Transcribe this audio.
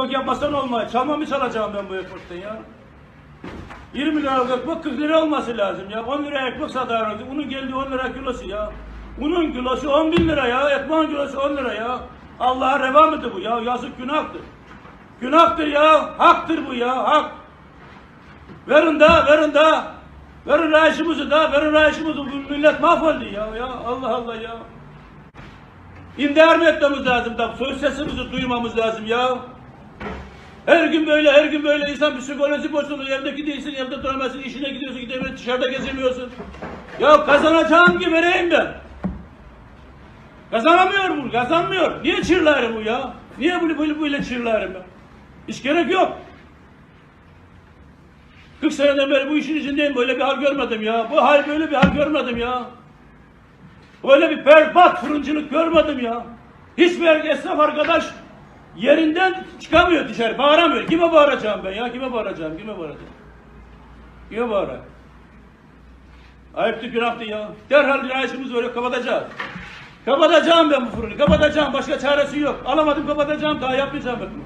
ekmek yapmasan olmaz. Çalma mı çalacağım ben bu ekmekten ya? 20 liralık ekmek 40 lira olması lazım ya. 10 lira ekmek satarız. Unun geldi 10 lira kilosu ya. Unun kilosu 10 bin lira ya. Ekmeğin kilosu 10 lira ya. Allah'a reva mıdır bu ya? Yazık günahtır. Günahtır ya. Haktır bu ya. Hak. Verin da, verin da. Verin rayışımızı da, verin rayışımızı. Bu millet mahvoldu ya. ya. Allah Allah ya. Mı etmemiz lazım da söz sesimizi duymamız lazım ya. Her gün böyle, her gün böyle insan psikoloji bozuluyor. Evdeki değilsin, evde duramazsın, işine gidiyorsun, gidemiyorsun, dışarıda gezemiyorsun. Ya kazanacağım ki vereyim ben. Kazanamıyor bu, kazanmıyor. Niye çırlarım bu ya? Niye böyle böyle, böyle çırlarım ben? Hiç gerek yok. 40 seneden beri bu işin içindeyim, böyle bir hal görmedim ya. Bu hal böyle bir hal görmedim ya. Böyle bir berbat fırıncılık görmedim ya. Hiçbir esnaf arkadaş yerinden çıkamıyor dışarı, bağıramıyor. Kime bağıracağım ben ya? Kime bağıracağım? Kime bağıracağım? Kime bağıracağım? Ayıptı günahtı ya. Derhal cinayetimizi böyle kapatacağız. Kapatacağım ben bu fırını, kapatacağım. Başka çaresi yok. Alamadım kapatacağım, daha yapmayacağım ben bunu.